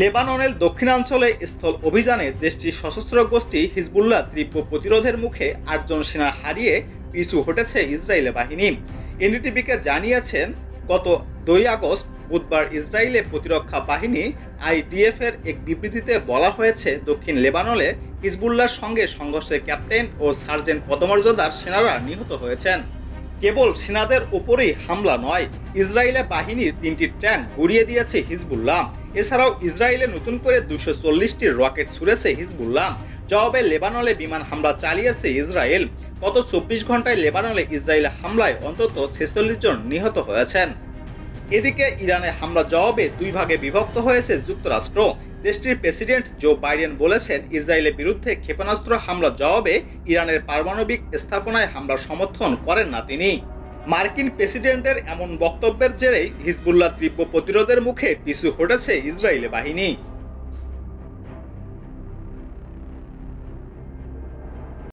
লেবাননের দক্ষিণাঞ্চলে স্থল অভিযানে দেশটির সশস্ত্র গোষ্ঠী হিজবুল্লাহ তীব্র প্রতিরোধের মুখে আটজন সেনা হারিয়ে পিছু হটেছে ইসরায়েলি বাহিনী। এনডিটিভিকে জানিয়েছেন, গত দুই আগস্ট বুধবার ইসরায়েলে প্রতিরক্ষা বাহিনী আইডিএফ এর এক বিবৃতিতে বলা হয়েছে, দক্ষিণ লেবাননে হিজবুল্লাহর সঙ্গে সংঘর্ষে ক্যাপ্টেন ও সার্জেন্ট পদমর্যাদার সেনারা নিহত হয়েছেন। কেবল সেনাদের উপরেই হামলা নয় ইসরায়েলের বাহিনীর তিনটি ট্যাঙ্ক গুড়িয়ে দিয়েছে হিজবুল্লাহ। এছাড়াও ইসরায়েলে নতুন করে দুশো চল্লিশটি রকেট ছুড়েছে হিজবুল্লাহ। জবাবে লেবাননে বিমান হামলা চালিয়েছে ইসরায়েল। গত চব্বিশ ঘন্টায় লেবাননে ইসরায়েলে হামলায় অন্তত ছেচল্লিশ জন নিহত হয়েছেন। এদিকে ইরানে হামলা জবাবে দুই ভাগে বিভক্ত হয়েছে যুক্তরাষ্ট্র। দেশটির প্রেসিডেন্ট জো বাইডেন বলেছেন, ইসরায়েলের বিরুদ্ধে ক্ষেপণাস্ত্র হামলা জবাবে ইরানের পারমাণবিক স্থাপনায় হামলার সমর্থন করেন না তিনি। মার্কিন প্রেসিডেন্টের এমন বক্তব্যের জেরেই হিজবুল্লাহ তীব্র প্রতিরোধের মুখে পিছু হটেছে ইসরায়েলি বাহিনী।